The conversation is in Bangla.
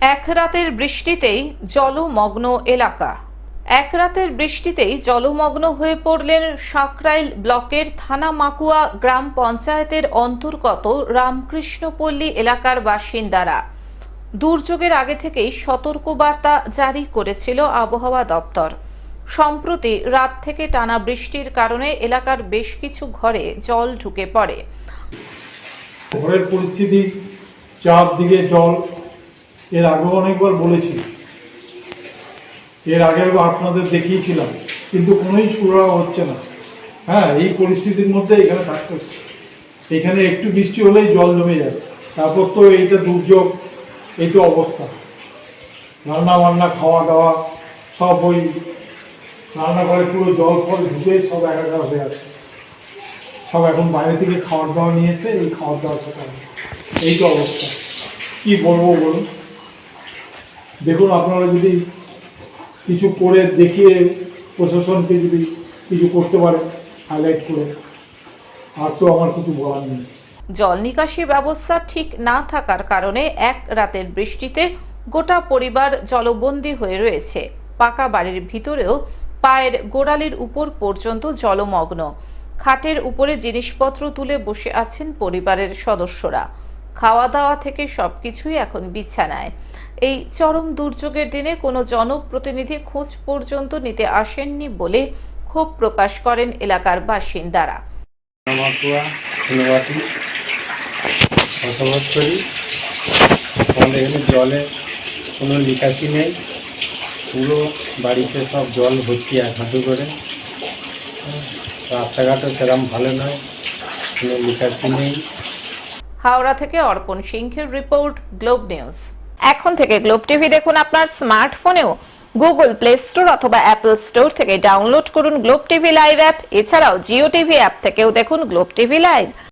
এক রাতের বৃষ্টিতেই জলমগ্ন এলাকা। এক রাতের বৃষ্টিতেই জলমগ্ন হয়ে পড়লেন সাকরাইল ব্লকের থানা মাকুয়া গ্রাম পঞ্চায়েতের অন্তর্গত রামকৃষ্ণপল্লী এলাকার বাসিন্দারা। দুর্যোগের আগে থেকেই সতর্কবার্তা জারি করেছিল আবহাওয়া দপ্তর। সম্প্রতি রাত থেকে টানা বৃষ্টির কারণে এলাকার বেশ কিছু ঘরে জল ঢুকে পড়ে। ঘরের পরিস্থিতি, চারদিকে জল এর আগেও অনেকবার বলেছি। এর বার আপনাদের দেখিয়েছিলাম, কিন্তু কোনোই সুরা হচ্ছে না। হ্যাঁ এই পরিস্থিতির মধ্যে এখানে থাকতে হচ্ছে। এখানে একটু বৃষ্টি হলেই জল জমে যায় তারপর তো এইটা দুর্যোগ, এই তো অবস্থা। রান্না বান্না খাওয়া দাওয়া সব ওই রান্নাঘরে পুরো জল ফল ঢুকে সব একাকার হয়ে আছে। সব এখন বাইরে থেকে খাবার দাবার নিয়ে এসে এই দাবার খেতে এই তো অবস্থা। কি বলব বলুন? দেখুন, আপনারা যদি কিছু করে দেখিয়ে প্রশাসনকে যদি কিছু করতে পারে হাইলাইট করে, আর তো আমার কিছু বলার নেই। জল নিকাশি ব্যবস্থা ঠিক না থাকার কারণে এক রাতের বৃষ্টিতে গোটা পরিবার জলবন্দী হয়ে রয়েছে। পাকা বাড়ির ভিতরেও পায়ের গোড়ালির উপর পর্যন্ত জলমগ্ন। খাটের উপরে জিনিসপত্র তুলে বসে আছেন পরিবারের সদস্যরা। খাওয়া দাওয়া থেকে সবকিছুই এখন বিছানায়। এই চরম দুর্যোগের দিনে কোনো জনপ্রতিনিধি খোঁজ পর্যন্ত নিতে আসেননি বলে ক্ষোভ প্রকাশ করেন এলাকার বাসিন্দারা। জলে কোনো নিকাশি নেই। পুরো বাড়িতে সব জল ভর্তি এক করে। রাস্তাঘাটও সেরকম ভালো নয়। কোনো নিকাশি নেই। হাওড়া থেকে অর্পণ সিংহের রিপোর্ট, গ্লোব নিউজ। এখন থেকে গ্লোব টিভি দেখুন আপনার স্মার্টফোনেও। গুগল প্লে স্টোর অথবা অ্যাপল স্টোর থেকে ডাউনলোড করুন গ্লোব টিভি লাইভ অ্যাপ। এছাড়াও জিও টিভি অ্যাপ থেকেও দেখুন গ্লোব টিভি লাইভ।